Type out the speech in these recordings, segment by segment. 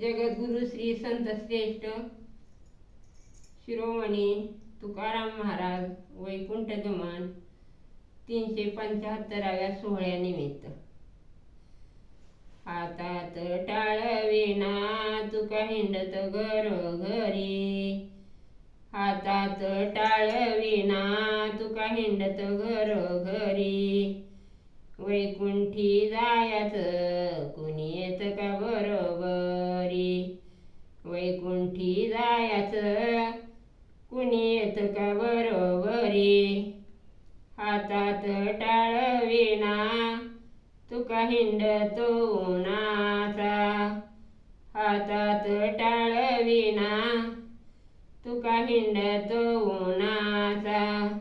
जगद्गुरु श्री संत श्रेष्ठ शिरोमणी तुकाराम महाराज वैकुंठ गमन तीनशे पंच्याहत्तराव्या सोहळ्यानिमित्त हातात टाळविना तुका हिंडत घरोघरी. हातात टाळविना तुका हिंडत घर घरी वैकुंठी जायाचं पिंडतो हिंडतो उन्हाचा हातात टाळविना. तुका हिंडतो उन्हाचा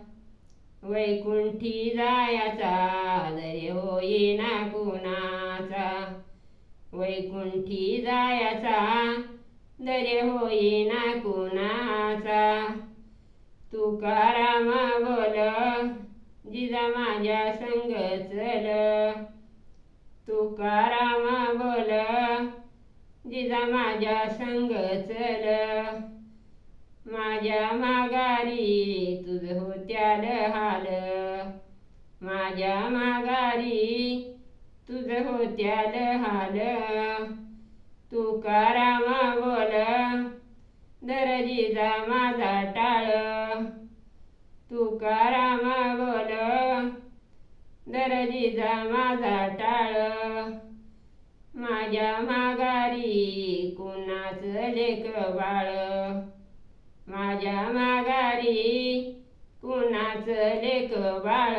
वैकुंठी जायाचा दरे होईना कुणाचा. वैकुंठी जायाचा दरे होईना कुणाचा. तुकाराम बोल जिजा माझ्या संग चल. तुकारामा बोल जिजा माझ्या संग चल. माझ्या माघारी तुझ होत्याल हाल. माझ्या माघारी तुझ होत्याल हाल. तुकारामा बोल दरजीजा माझा टाळ. तुकारामा बोल दरजीजा माझा टाळ माझ्या माघारी कुणाच लेक बाळ. माझ्या माघारी कुणाच लेक बाळ.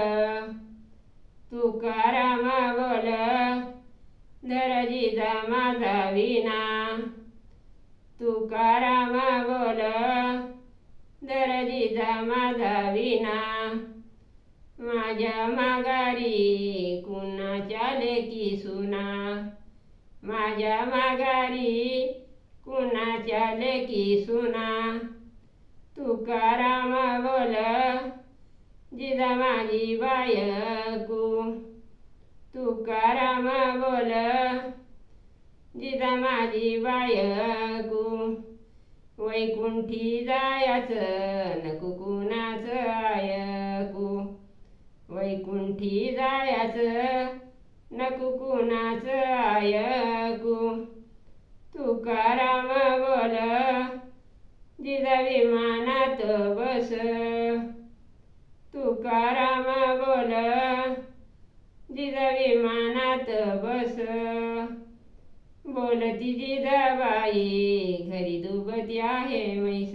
तुकाराम बोल दरजीजा माझा विना तुकाराम बोल दरजीजा माझा विना माझ्या माघारी कुणाच्या लेकी सुना? माझ्या माघारी कुणाच्या लेकी सुना? तुकाराम बोल जिजा माझी बायकू. तुकाराम बोल जिजा माझी बायकू. वैकुंठी जायाच नको कुणा वैकुंठी जायाच नको कुणाच आयकू तुकाराम बोल जिजा विमानात बस. तुकाराम बोल जिजा विमानात बस. बोलती जिजाबाई घरी दुबती आहे मैस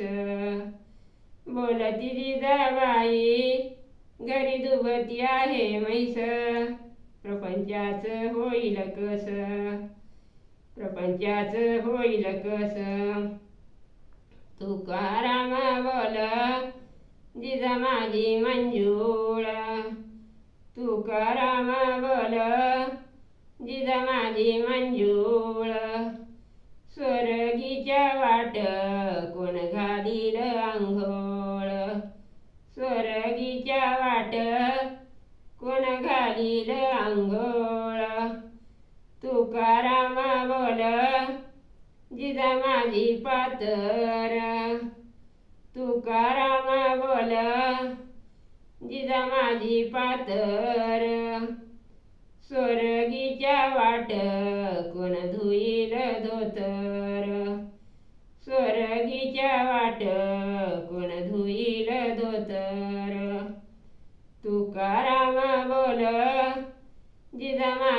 बोलती जिजाबाई घरी दुबती आहे मैस प्रपंचाच होईल कस? प्रपंचाच होईल कस? तुकाराम बोल जिजा माझी मंजूळ. तुकाराम बोल जिजा माझी मंजूळ. स्वर्गीच्या वाट आंघोळ तुकारामा बोल जिजा माझी पातर. तुकारामा बोल जिजा माझी पातर. स्वर्गीच्या वाट कोण धुईल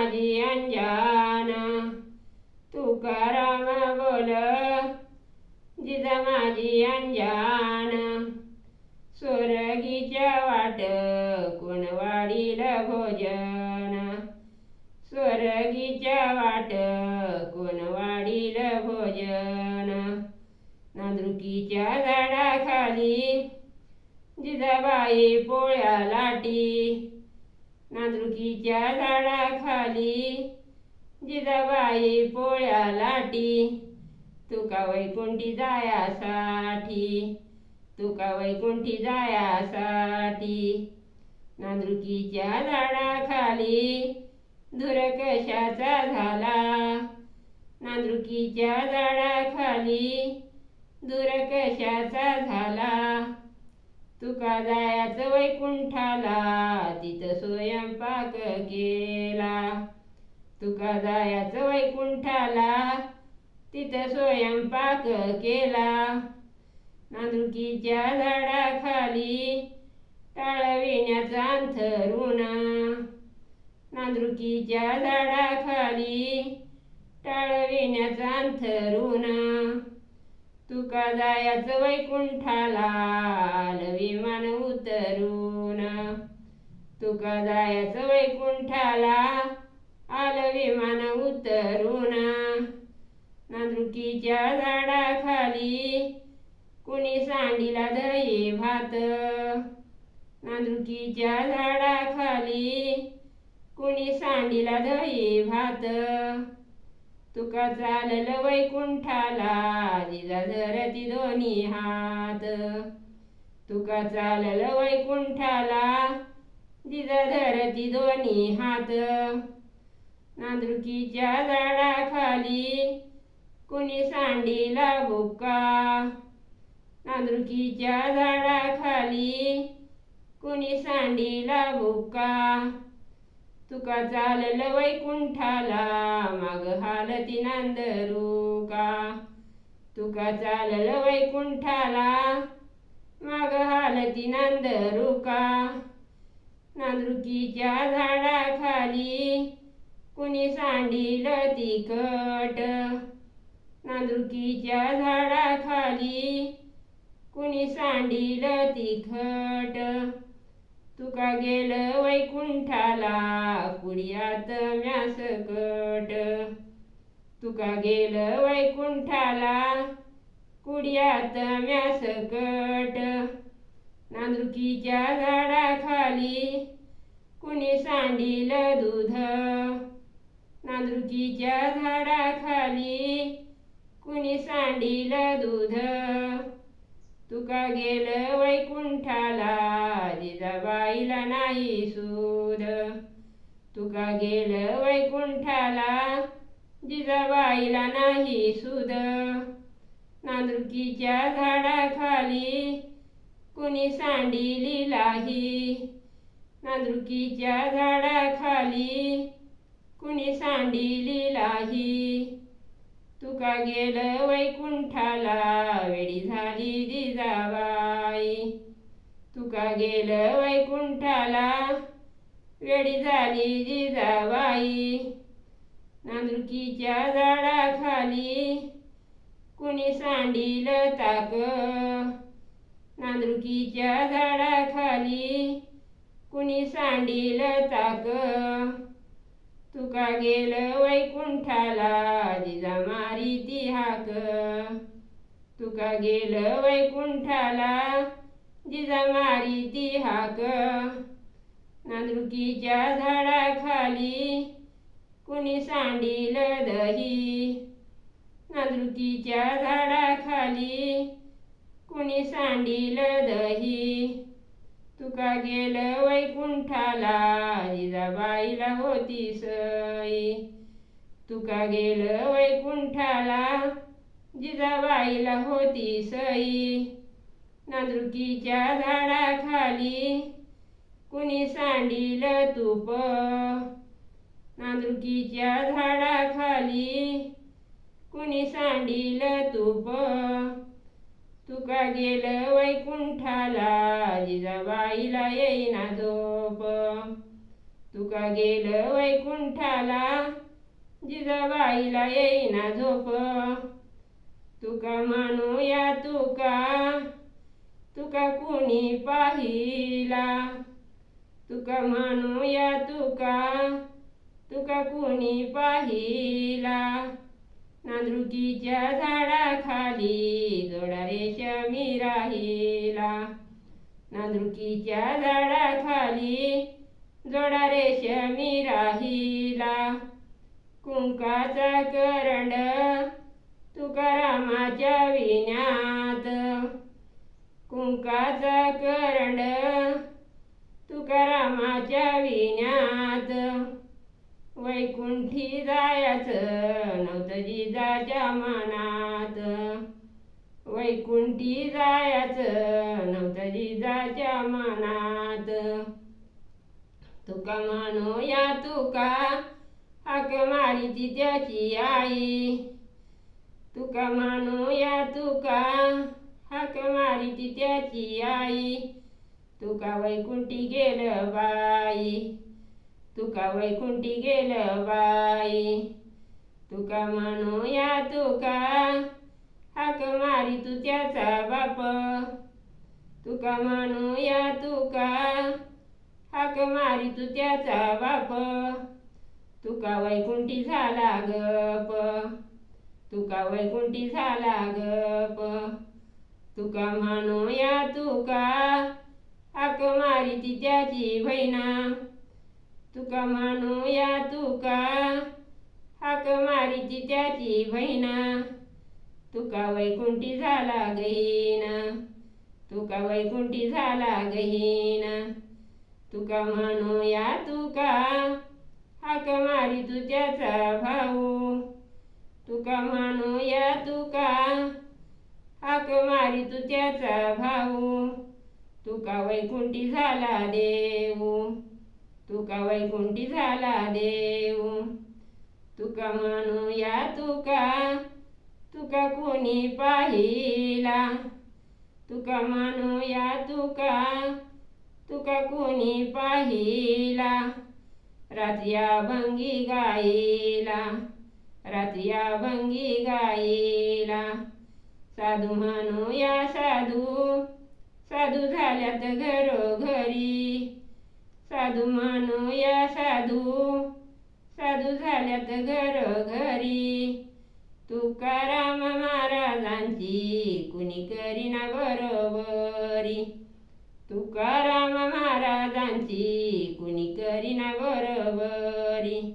माझी अंजान. तुकाराम बोल. जिजा माझी अंजान. स्वर्गीच्या वाट कोण वाढील भोजन? स्वर्गीच्या वाट कोण वाढील भोजन? नांदुकीच्या झाडाखाली जिजाबाई पोळ्या लाटी. नांदुकीच्या झाडाखाली जिजाबाई पोळ्या लाटी तुका वैकुंठी जायासाठी तुका वैकुंठी जायासाठी. नांदुकीच्या झाडाखाली धुर कशाचा झाला नांदुरकीच्या झाडाखाली धुर कशाचा झाला तुकाजायाचं वैकुंठाला तिथं स्वयंपाक केला. तुकाजायाचा वैकुंठाला तिथं स्वयंपाक केला. नांदुकीच्या झाडाखाली टाळविण्याचा अंथरुणा. नांदुकीच्या झाडाखाली टाळविण्याचा अंथरुणा. तुका जायाचं वैकुंठाला आलं विमान उतरून. तुका जायाचं वैकुंठाला आलं विमान उतरून. नांदुरकीच्या झाडाखाली कुणी सांडीला दही भात. नांदुरकीच्या झाडाखाली कुणी सांडीला दही भात. तुका चाललं वैकुंठाला जिजा धरती दोन्ही हात. तुका चाललं वैकुंठाला जिजा धरती दोन्ही हात. नांदुकीच्या झाडाखाली कुणी सांडीला बुक्का नांदुकीच्या झाडाखाली कुणी सांडीला बुक्का तुका चालल वैकुंठाला माग हालती नांदरुका. तुका चालल वैकुंठाला माग हालती नांदरुका. नांदरुकीच्या झाडाखाली कुणी सांडील तिखट? नांदुरकीच्या झाडाखाली कुणी सांडील तिखट? तुका गेल वैकुंठाला कुडियात म्यासकट तुका गेल वैकुंठाला कुडियात म्यासकट नांदुकीच्या झाडाखाली कुणी सांडील दूध? नांदुकीच्या झाडाखाली कुणी सांडील दूध? तुका गेल वैकुंठ नाही सूद. तुका गेलं वैकुंठाला जिजाबाईला नाही सुद. नांदुकीच्या झाडाखाली कुणी सांडिली लाही नांदुकीच्या झाडाखाली कुणी सांडिली लाही तुका गेलं वैकुंठाला वेडी झाली जिजाबाई. तुका गेलं वैकुंठाला. वेडी झाली जिजाबाई. नांदुकीच्या झाडाखाली कुणी सांडील ताक. नांदुकीच्या झाडाखाली कुणी सांडील ताक. तुका गेलं वैकुंठाला जिजा मारी ती हाक. तुका गेलं वैकुंठाला जिजा मारी ती हाक नांदुरकीच्या झाडाखाली कुणी सांडील दही नांदुरकीच्या झाडाखाली कुणी सांडील दही. तुका गेलं वैकुंठाला जिजाबाईला होती सई तुका गेलं वैकुंठाला जिजाबाईला होती सई नांदुरकीच्या झाडाखाली कुणी सांडील तूप? नांदुरकीच्या झाडाखाली कुणी सांडील तूप? तुका गेलं वैकुंठाला जिजाबाईला येईना झोप. तुका गेलं वैकुंठाला जिजाबाईला येईना झोप. तुका म्हणूया तुका तुका कुणी पाहिला? तुका म्हणूया तुका तुका कुणी पाहिला? नांदुरकीच्या झाडाखाली जोडा रेशमी राहिला. नांदुरकीच्या झाडाखाली जोडा रेशमी राहिला. कुंकाचा करंड तुकारामाच्या विण्यात कुंकाचा करंड तुकारामाच्या विण्यात. वैकुंठी जायचं नव्हतं जिजाच्या मनात. वैकुंठी जायचं नव्हतं जिजाच्या मनात. तुका म्हणूया तुका हाक मारीती त्याची आई. तुका म्हणूया तुका हाक मारीती त्याची आई. तुका वैकुंठी गेलं बाई. तुका वैकुंठी गेलं बाई. तुका म्हणूया तुका हाक मारी तू त्याचा बाप. तुका म्हणूया तुका हाक मारी तू त्याचा बाप. तुका वैकुंठी झाला गप. तुका वैकुंठी झाला गप. तुका म्हणूया तुका. हाक मारी ती त्याची भैना तुका म्हणूया तुका. हाक मारी ती त्याची भैना तुका वैकुंठी झाला गहीन. तुका वैकुंठी झाला गहीन. तुका म्हणूया तुका. हाक मारी तू त्याचा भाऊ. तुका म्हणूया तुका. हाक मारी तू त्याचा भाऊ. तुका वैकुंठी झाला देऊ तुका वैकुंठी झाला देऊ तुका म्हणूया तुका. तुका कोणी पाहिला? तुका म्हणूया तुका. तुका कोणी पाहिला? रात्रिया भंगी गाईला रात्रिया भंगी गाईला साधू म्हणूया साधू. साधू झाल्यात घरोघरी. साधू म्हणूया साधू. साधू झाल्यात घरोघरी. तुकाराम महाराजांची कुणी करीना बरोबरी? तुकाराम महाराजांची कुणी करीना बरोबरी?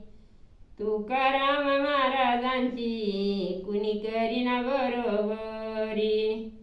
तुकाराम महाराजांची कुणी करीना बरोबरी? 30,